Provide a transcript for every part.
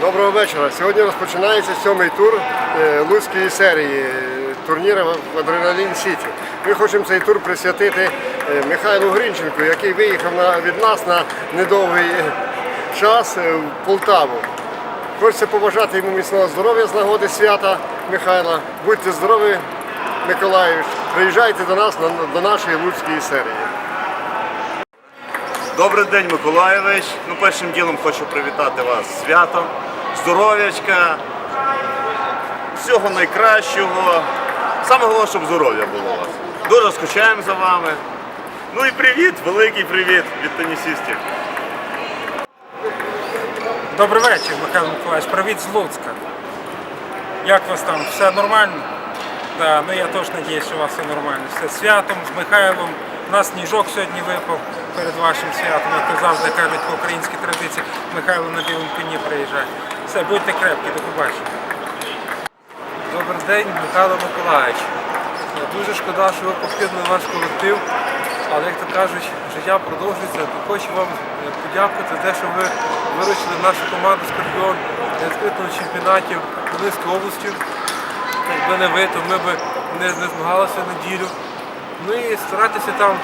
Доброго вечора. Сьогодні розпочинається сьомий тур е, Луцької серії е, турніру в Адреналін Сіті. Ми хочемо цей тур присвятити е, Михайлу Гринченку, який виїхав від нас на недовгий час в Полтаву. Хочеться побажати йому міцного здоров'я з нагоди свята Михайла. Будьте здорові, Миколаївич. Приїжджайте до нас до нашої Луцької серії. Добрий день, Миколаєвич. Ну, першим ділом хочу привітати вас з святом, здоров'ячка, всього найкращого. Саме головне, щоб здоров'я було у вас. Дуже скучаємо за вами. Ну і привіт, великий привіт від тенісістів. Добрий вечір, Михайло Миколаївич. Привіт з Луцька. Як у вас там? Все нормально? Да, ну я теж сподіваюся, що у вас все нормально. Все з святом, з Михайлом. У нас сніжок сьогодні випав перед вашим святом, як завжди кажуть по українській традиції, Михайло на білому коні приїжджає. Все, будьте крепкі, до побачення. Добрий день, Михайло Миколаївич. Е, Дуже шкода, що ви покинули наш колектив, але як то кажуть, життя продовжується. Хочу вам е, подякувати за те, що ви виручили нашу команду Скорпіон на відкритому чемпіонаті Хмельницької області. Якби не ви, то ми б не змагалися неділю. Ну і старатися там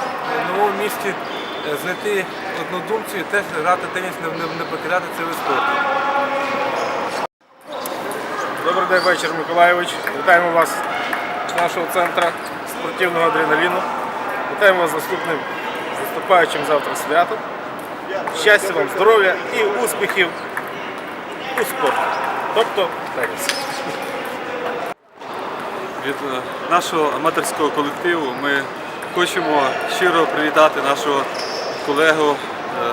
в новому місті е, знайти однодумців і теж грати теніс, не, не, не покидати цей вид. Добрий день вечір, Миколайович. Вітаємо вас з нашого центру спортивного адреналіну. Вітаємо вас з наступним наступаючим завтра святом. Щастя вам, здоров'я і успіхів у спорті. Тобто теніс. Від е, нашого аматорського колективу ми хочемо щиро привітати нашого колегу, е,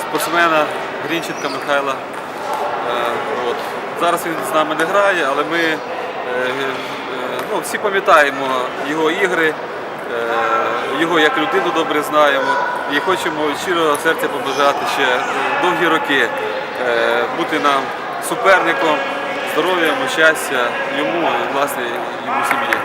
спортсмена Грінченка Михайла. Е, От. Зараз він з нами не грає, але ми ну, всі пам'ятаємо його ігри, його як людину добре знаємо і хочемо щирого серця побажати ще довгі роки бути нам суперником, здоров'я, щастя йому і власне йому сім'ї.